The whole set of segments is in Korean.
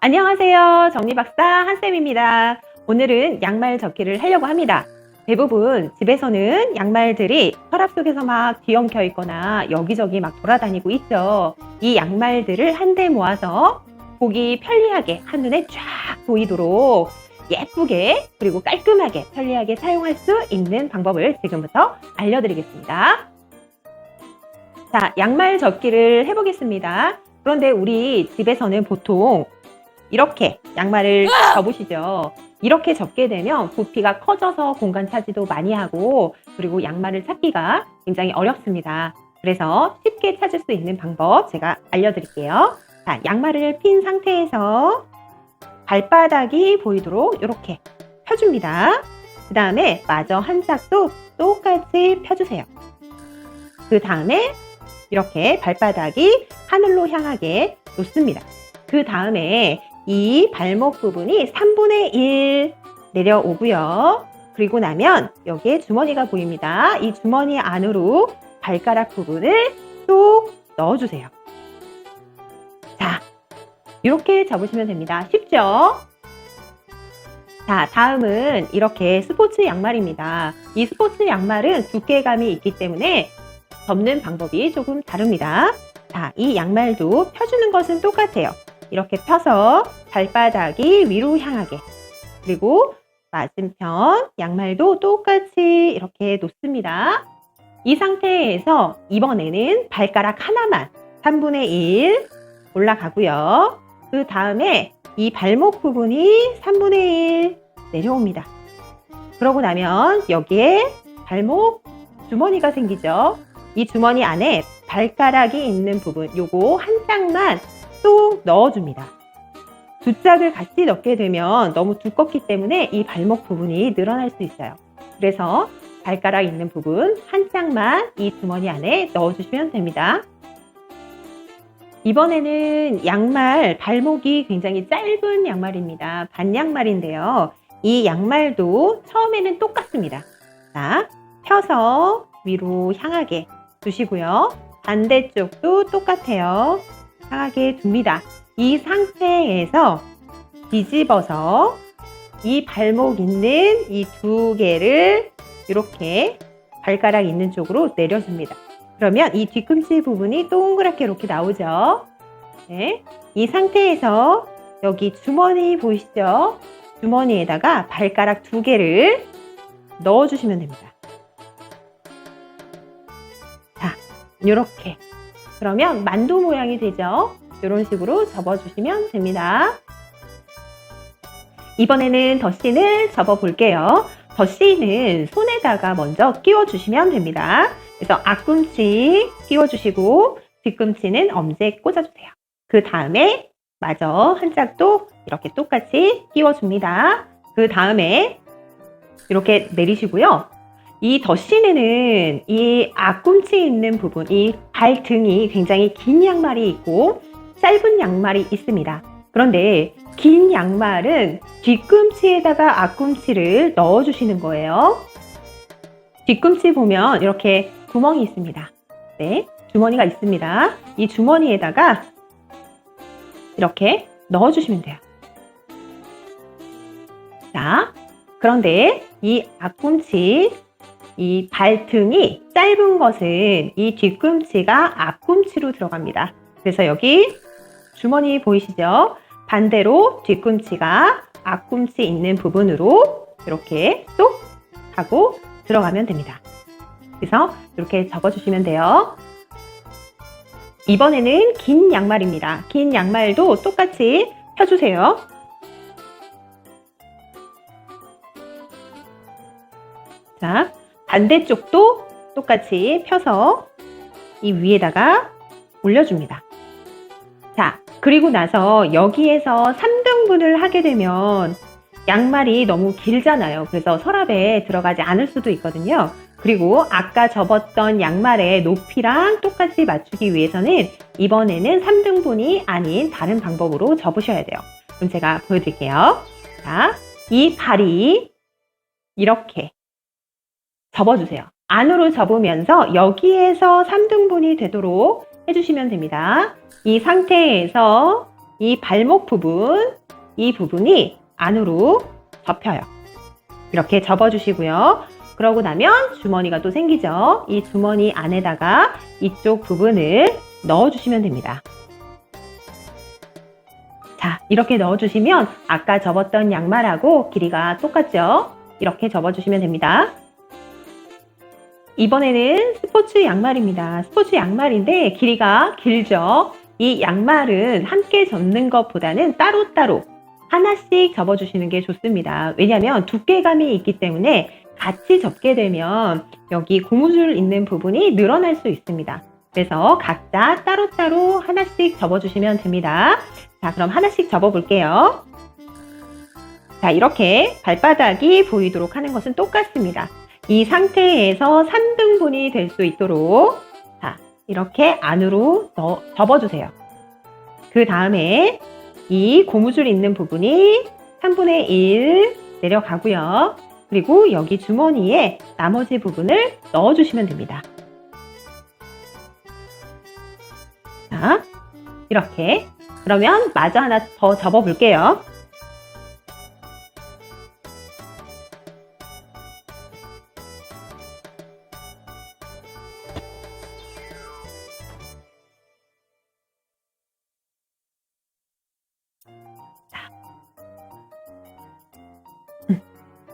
안녕하세요. 정리박사 한쌤입니다. 오늘은 양말 접기를 하려고 합니다. 대부분 집에서는 양말들이 서랍 속에서 막 뒤엉켜 있거나 여기저기 막 돌아다니고 있죠. 이 양말들을 한데 모아서 보기 편리하게 한눈에 쫙 보이도록 예쁘게 그리고 깔끔하게 편리하게 사용할 수 있는 방법을 지금부터 알려드리겠습니다. 자, 양말 접기를 해보겠습니다. 그런데 우리 집에서는 보통 이렇게 양말을 접으시죠. 이렇게 접게 되면 부피가 커져서 공간 차지도 많이 하고 그리고 양말을 찾기가 굉장히 어렵습니다. 그래서 쉽게 찾을 수 있는 방법 제가 알려드릴게요. 자, 양말을 핀 상태에서 발바닥이 보이도록 이렇게 펴줍니다. 그 다음에 마저 한 짝도 똑같이 펴주세요. 그 다음에 이렇게 발바닥이 하늘로 향하게 놓습니다. 그 다음에 이 발목 부분이 3분의 1 내려오고요. 그리고 나면 여기에 주머니가 보입니다. 이 주머니 안으로 발가락 부분을 쏙 넣어주세요. 자, 이렇게 잡으시면 됩니다. 쉽죠? 자, 다음은 이렇게 스포츠 양말입니다. 이 스포츠 양말은 두께감이 있기 때문에 접는 방법이 조금 다릅니다. 자, 이 양말도 펴주는 것은 똑같아요. 이렇게 펴서 발바닥이 위로 향하게 그리고 맞은편 양말도 똑같이 이렇게 놓습니다. 이 상태에서 이번에는 발가락 하나만 3분의 1 올라가고요. 그 다음에 이 발목 부분이 3분의 1 내려옵니다. 그러고 나면 여기에 발목 주머니가 생기죠. 이 주머니 안에 발가락이 있는 부분 요거 한 짝만 쏙 넣어줍니다. 두 짝을 같이 넣게 되면 너무 두껍기 때문에 이 발목 부분이 늘어날 수 있어요. 그래서 발가락 있는 부분 한 짝만 이 주머니 안에 넣어주시면 됩니다. 이번에는 양말 발목이 굉장히 짧은 양말입니다. 반양말인데요. 이 양말도 처음에는 똑같습니다. 자, 펴서 위로 향하게 두시고요. 반대쪽도 똑같아요. 향하게 둡니다. 이 상태에서 뒤집어서 이 발목 있는 이 두 개를 이렇게 발가락 있는 쪽으로 내려줍니다. 그러면 이 뒤꿈치 부분이 동그랗게 이렇게 나오죠. 네. 이 상태에서 여기 주머니 보이시죠? 주머니에다가 발가락 두 개를 넣어주시면 됩니다. 자, 이렇게. 그러면 만두 모양이 되죠? 이런 식으로 접어주시면 됩니다. 이번에는 덧신을 접어볼게요. 덧신은 손에다가 먼저 끼워주시면 됩니다. 그래서 앞꿈치 끼워주시고 뒤꿈치는 엄지에 꽂아주세요. 그 다음에 마저 한 짝도 이렇게 똑같이 끼워줍니다. 그 다음에 이렇게 내리시고요. 이 덧신에는 이 앞꿈치 있는 부분, 이 발등이 굉장히 긴 양말이 있고 짧은 양말이 있습니다. 그런데 긴 양말은 뒤꿈치에다가 앞꿈치를 넣어주시는 거예요. 뒤꿈치 보면 이렇게 구멍이 있습니다. 네, 주머니가 있습니다. 이 주머니에다가 이렇게 넣어주시면 돼요. 자, 그런데 이 앞꿈치, 이 발등이 짧은 것은 이 뒤꿈치가 앞꿈치로 들어갑니다. 그래서 여기 주머니 보이시죠? 반대로 뒤꿈치가 앞꿈치 있는 부분으로 이렇게 쏙 하고 들어가면 됩니다. 그래서 이렇게 접어주시면 돼요. 이번에는 긴 양말입니다. 긴 양말도 똑같이 펴주세요. 자, 반대쪽도 똑같이 펴서 이 위에다가 올려줍니다. 자, 그리고 나서 여기에서 3등분을 하게 되면 양말이 너무 길잖아요. 그래서 서랍에 들어가지 않을 수도 있거든요. 그리고 아까 접었던 양말의 높이랑 똑같이 맞추기 위해서는 이번에는 3등분이 아닌 다른 방법으로 접으셔야 돼요. 그럼 제가 보여드릴게요. 자, 이 발이 이렇게 접어주세요. 안으로 접으면서 여기에서 3등분이 되도록 해주시면 됩니다. 이 상태에서 이 발목 부분, 이 부분이 안으로 접혀요. 이렇게 접어주시고요. 그러고 나면 주머니가 또 생기죠. 이 주머니 안에다가 이쪽 부분을 넣어주시면 됩니다. 자, 이렇게 넣어주시면 아까 접었던 양말하고 길이가 똑같죠? 이렇게 접어주시면 됩니다. 이번에는 스포츠 양말입니다. 스포츠 양말인데 길이가 길죠? 이 양말은 함께 접는 것보다는 따로따로 하나씩 접어주시는 게 좋습니다. 왜냐하면 두께감이 있기 때문에 같이 접게 되면 여기 고무줄 있는 부분이 늘어날 수 있습니다. 그래서 각자 따로따로 하나씩 접어주시면 됩니다. 자, 그럼 하나씩 접어볼게요. 자, 이렇게 발바닥이 보이도록 하는 것은 똑같습니다. 이 상태에서 3등분이 될 수 있도록 자, 이렇게 안으로 넣어, 접어주세요. 그 다음에 이 고무줄 있는 부분이 3분의 1 내려가고요. 그리고 여기 주머니에 나머지 부분을 넣어주시면 됩니다. 자, 이렇게. 그러면 마저 하나 더 접어볼게요.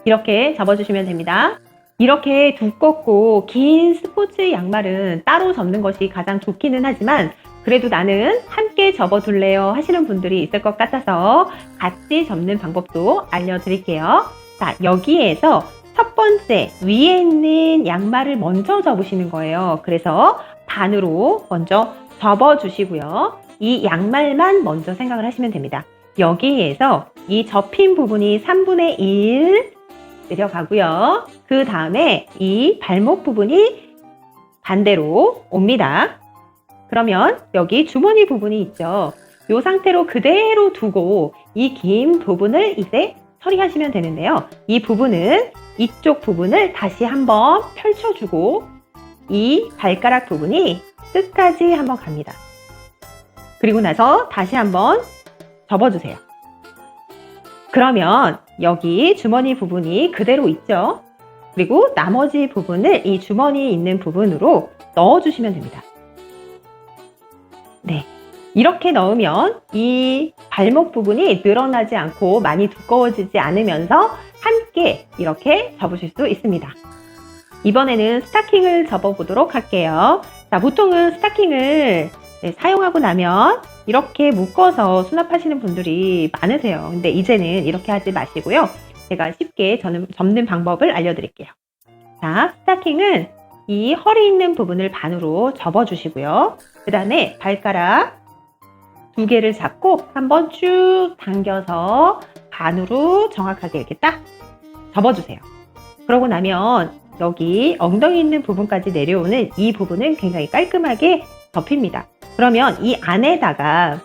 이렇게 접어주시면 됩니다. 이렇게 두껍고 긴 스포츠 양말은 따로 접는 것이 가장 좋기는 하지만 그래도 나는 함께 접어둘래요 하시는 분들이 있을 것 같아서 같이 접는 방법도 알려드릴게요. 자, 여기에서 첫 번째 위에 있는 양말을 먼저 접으시는 거예요. 그래서 반으로 먼저 접어주시고요. 이 양말만 먼저 생각을 하시면 됩니다. 여기에서 이 접힌 부분이 3분의 1 내려가고요. 그 다음에 이 발목 부분이 반대로 옵니다. 그러면 여기 주머니 부분이 있죠. 이 상태로 그대로 두고 이 긴 부분을 이제 처리하시면 되는데요. 이 부분은 이쪽 부분을 다시 한번 펼쳐주고 이 발가락 부분이 끝까지 한번 갑니다. 그리고 나서 다시 한번 접어주세요. 그러면 여기 주머니 부분이 그대로 있죠. 그리고 나머지 부분을 이 주머니 있는 부분으로 넣어주시면 됩니다. 네. 이렇게 넣으면 이 발목 부분이 늘어나지 않고 많이 두꺼워지지 않으면서 함께 이렇게 접으실 수 있습니다. 이번에는 스타킹을 접어보도록 할게요. 자, 보통은 스타킹을 네, 사용하고 나면 이렇게 묶어서 수납하시는 분들이 많으세요. 근데 이제는 이렇게 하지 마시고요. 제가 쉽게 저는 접는 방법을 알려드릴게요. 자, 스타킹은 이 허리 있는 부분을 반으로 접어주시고요. 그 다음에 발가락 두 개를 잡고 한번 쭉 당겨서 반으로 정확하게 이렇게 딱 접어주세요. 그러고 나면 여기 엉덩이 있는 부분까지 내려오는 이 부분은 굉장히 깔끔하게 접힙니다. 그러면 이 안에다가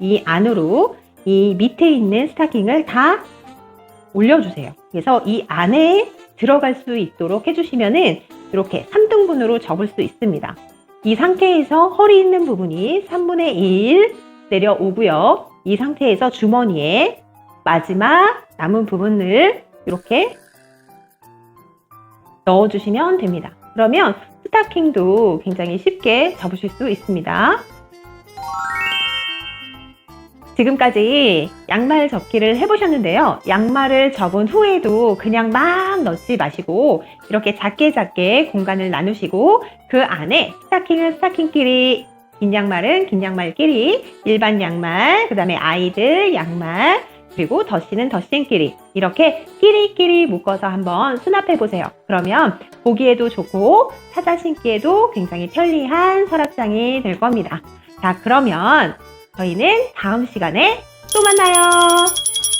이 안으로 이 밑에 있는 스타킹을 다 올려주세요. 그래서 이 안에 들어갈 수 있도록 해주시면은 이렇게 3등분으로 접을 수 있습니다. 이 상태에서 허리 있는 부분이 3분의 1 내려오고요. 이 상태에서 주머니에 마지막 남은 부분을 이렇게 넣어주시면 됩니다. 그러면 스타킹도 굉장히 쉽게 접으실 수 있습니다. 지금까지 양말 접기를 해보셨는데요. 양말을 접은 후에도 그냥 막 넣지 마시고 이렇게 작게 작게 공간을 나누시고 그 안에 스타킹은 스타킹끼리 긴 양말은 긴 양말끼리 일반 양말 그 다음에 아이들 양말 그리고 덧신은 덧신끼리 이렇게 끼리끼리 묶어서 한번 수납해 보세요. 그러면 보기에도 좋고 찾아 신기에도 굉장히 편리한 서랍장이 될 겁니다. 자, 그러면 저희는 다음 시간에 또 만나요.